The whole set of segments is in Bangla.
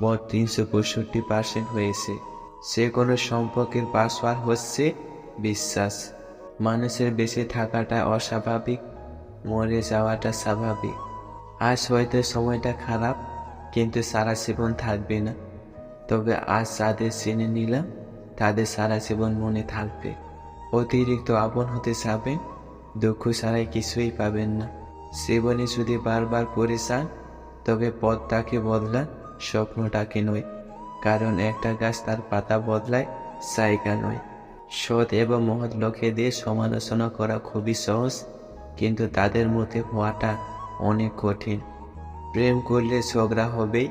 মোট তিনশো পঁয়ষট্টি পার্সেন্ট হয়েছে। সে কোনো সম্পর্কের পাসওয়ার্ড হচ্ছে বিশ্বাস। মানুষের বেঁচে থাকাটা অস্বাভাবিক, মরে যাওয়াটা স্বাভাবিক। আজ হয়তো সময়টা খারাপ, কিন্তু সারা জীবন থাকবে না। তবে আজ যাদের চিনে নিলাম, তাদের সারা জীবন মনে থাকবে। অতিরিক্ত আপন হতে যাবেন, দুঃখ ছাড়াই কিছুই পাবেন না। জীবনে যদি বারবার করে চান তবে পথটাকে বদলান স্বপ্নটাকে নয়, কারণ একটা গাছ তার পাতা বদলায়, জায়গা নয়। সৎ এবং মহৎ লোকেদের সমালোচনা করা খুবই সহজ, কিন্তু তাদের মধ্যে হওয়াটা অনেক কঠিন। প্রেম করলে ঝগড়া হবেই,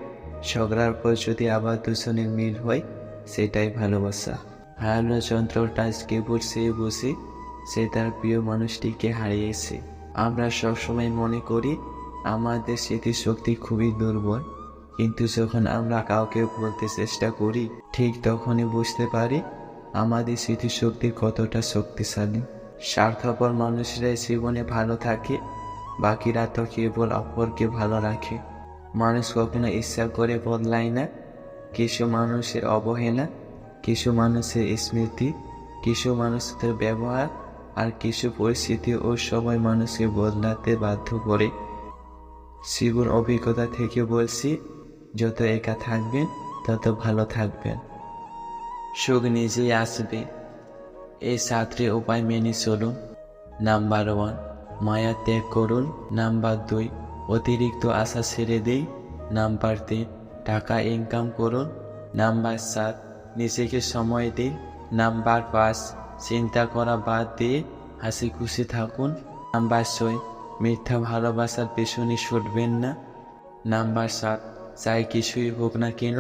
ঝগড়ার পর যদি আবার দুজনের মিল হয়, সেটাই ভালোবাসা। হারানো যন্ত্রটা কেবল সে বুঝে, সে তার প্রিয় মানুষটিকে হারিয়েছে। আমরা সবসময় মনে করি, আমাদের স্মৃতিশক্তি খুবই দুর্বল। কিন্তু যখন আমরা কাউকে বলতে চেষ্টা করি, ঠিক তখনই বুঝতে পারি আমাদের স্মৃতিশক্তি কতটা শক্তিশালী। স্বার্থপর মানুষরাই জীবনে ভালো থাকে, বাকিরা তো কেবল অপরকে ভালো রাখে। মানুষ কখনো ইচ্ছা করে বদলায় না। কিছু মানুষের অবহেলা, কিছু মানুষের স্মৃতি, কিছু মানুষদের ব্যবহার, আর কিছু পরিস্থিতি ও সময় মানুষকে বদলাতে বাধ্য করে। জীবন অভিজ্ঞতা থেকে বলছি যত একা থাকবেন, তত ভালো থাকবেন। সুখ নিজেই আসবে। এই সাতটি উপায় মেনে চলুন। নাম্বার ওয়ান, মায়া ত্যাগ করুন। নাম্বার দুই, অতিরিক্ত আশা ছেড়ে দিই। নাম্বার তিন, টাকা ইনকাম করুন। নাম্বার সাত নিজেকে সময় দিন। নাম্বার পাঁচ, চিন্তা করা বাদ দিয়ে হাসি খুশি থাকুন। নাম্বার ছয়, মিথ্যা ভালোবাসার পেছনে ছুটবেন না। নাম্বার সাত চাই কিছুই হোক না কেন